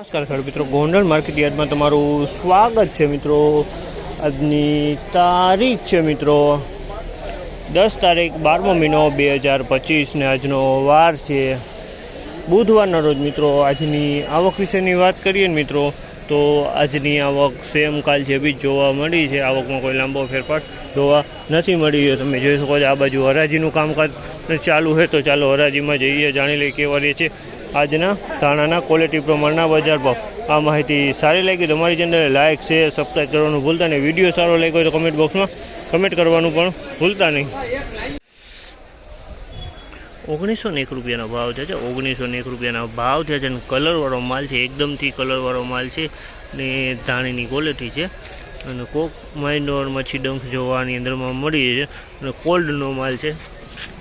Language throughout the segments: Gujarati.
નમસ્કાર સર મિત્રો. ગોંડલ માર્કેટ યાર્ડમાં તમારું સ્વાગત છે મિત્રો. આજની તારીખ છે મિત્રો. દસ તારીખ બારમો મહિનો બે હજાર પચીસને આજનો વાર છે. બુધવારના રોજ મિત્રો આજની આવક વિશેની વાત કરીએ ને મિત્રો, તો આજની આવક સેમ કાલ જે જ જોવા મળી છે, આવકમાં કોઈ લાંબો ફેરફાર જોવા નથી મળી રહ્યો. તમે જોઈ શકો છો આ બાજુ હરાજીનું કામકાજ ચાલુ છે, તો ચાલો હરાજીમાં જઈએ, જાણી લઈએ કેવા રહે છે. આજના ધાણાના ક્વોલિટી પ્રમાણના બજાર ભાવ. આ માહિતી સારી લાગી તો અમારી ચેનલને લાઇક શેર સબસ્ક્રાઈબ કરવાનું ભૂલતા નહીં. વીડિયો સારો લાગ્યો હોય તો કમેન્ટ બોક્સમાં કમેન્ટ કરવાનું પણ ભૂલતા નહીં. ઓગણીસો ને એક રૂપિયાનો ભાવ છે છે ઓગણીસો ને એક રૂપિયાનો ભાવ છે અને કલરવાળો માલ છે, એકદમથી કલરવાળો માલ છે ને ધાણીની ક્વોલિટી છે. અને કોક માઇનોર મચ્છી ડંખ જોવાની અંદરમાં મળી છે. અને કોલ્ડનો માલ છે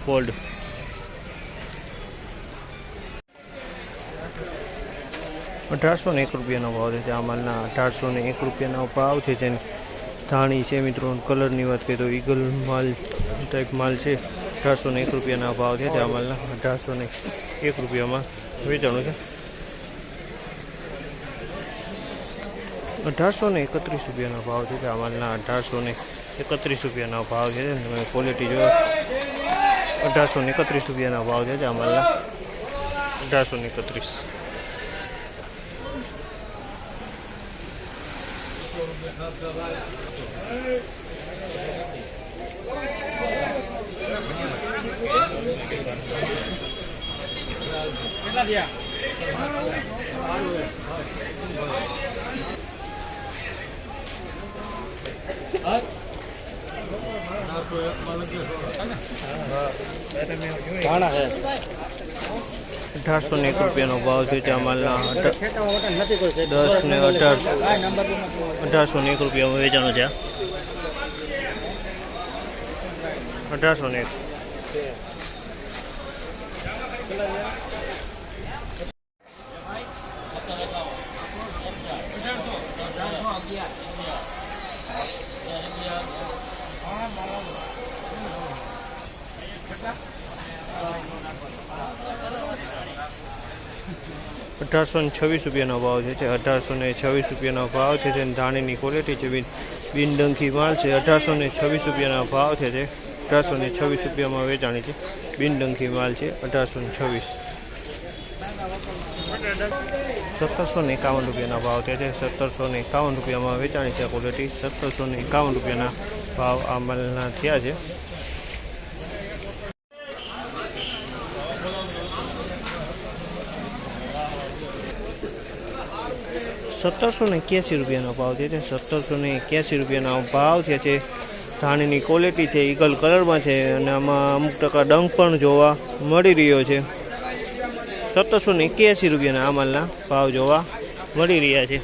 કોલ્ડ અઢારસો ને એક રૂપિયાનો ભાવ છે. આ માલના અઢારસો ને એક રૂપિયાનો ભાવ છે. જેની ધાણી છે મિત્રો કલરની વાત કરીએ તો ઈગલ માલ ટાઈપ માલ છે. અઢારસો ને એક રૂપિયાના ભાવ છે. આ માલના અઢારસો ને એક રૂપિયામાં વેચાણું છે. અઢારસો ને એકત્રીસ રૂપિયાનો ભાવ છે. આ માલના અઢારસો ને એકત્રીસ રૂપિયાનો ભાવ છે. તમે ક્વોલિટી જો અઢારસો ને એકત્રીસ રૂપિયાના ભાવ છે. આ માલના અઢારસો ને એકત્રીસ. કેટલા થયા અઢારસો ને એક રૂપિયાનો ભાવ છે ત્યાં માલના દસ ને અઢારસો અઢારસો ને એક રૂપિયામાં વેચાણો છે. અઢારસો ને એક અઢારસો ને છવ્વીસ રૂપિયાનો ભાવ છે અઢારસો ને છવ્વીસ રૂપિયાનો ભાવ છે તે ધાણીની ક્વોલિટી છે, બિન બિનડંખી માલ છે, અઢારસો ને છવ્વીસ રૂપિયાનો ભાવ છે અઢારસો ને છવ્વીસ રૂપિયામાં વેચાણી છે, બિનડંખી માલ છે, અઢારસો ને છવ્વીસ. સત્તરસો ને એકાવન રૂપિયાના ભાવ છે. સત્તરસો ને એકાવન રૂપિયામાં વેચાણી છે ક્વોલિટી સત્તરસો ને એકાવન રૂપિયાના ભાવ આ મલના થયા છે. સત્તરસો ને એક્યાસી રૂપિયાનો ભાવ છે. તે સત્તરસો ને એક્યાસી રૂપિયાના ભાવ છે. ધાણીની ક્વોલિટી છે ઈગલ કલરમાં છે અને આમાં અમુક ટકા ડંક પણ જોવા મળી રહ્યો છે. સત્તરસો ને એક્યાસી રૂપિયાના આ માલના ભાવ જોવા મળી રહ્યા છે.